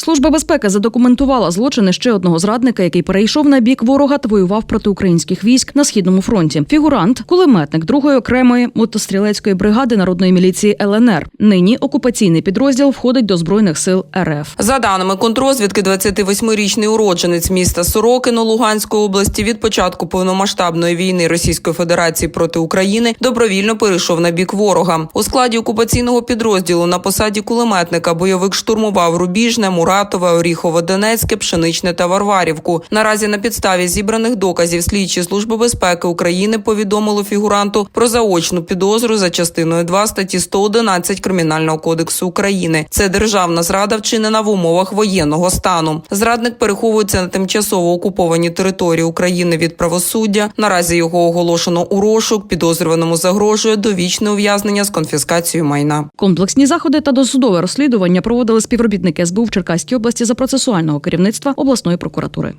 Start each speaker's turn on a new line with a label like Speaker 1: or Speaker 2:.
Speaker 1: Служба безпеки задокументувала злочини ще одного зрадника, який перейшов на бік ворога та воював проти українських військ на східному фронті. Фігурант, кулеметник другої окремої мотострілецької бригади народної міліції ЛНР. Нині окупаційний підрозділ входить до збройних сил РФ.
Speaker 2: За даними контрозвідки, 28-річний уродженець міста Сорокино Луганської області від початку повномасштабної війни Російської Федерації проти України добровільно перейшов на бік ворога. У складі окупаційного підрозділу на посаді кулеметника бойовик штурмував Рубіжне, Муратове, Оріхово, Донецьке, Пшеничне та Варварівку. Наразі на підставі зібраних доказів слідчі служби безпеки України повідомили фігуранту про заочну підозру за частиною 2 статті 111 Кримінального кодексу України. Це державна зрада вчинена в умовах воєнного стану. Зрадник переховується на тимчасово окупованій території України від правосуддя. Наразі його оголошено у розшук. Підозрюваному загрожує довічне ув'язнення з конфіскацією майна.
Speaker 1: Комплексні заходи та досудове розслідування проводили співробітники СБУ в Черкаській області за процесуального керівництва обласної прокуратури.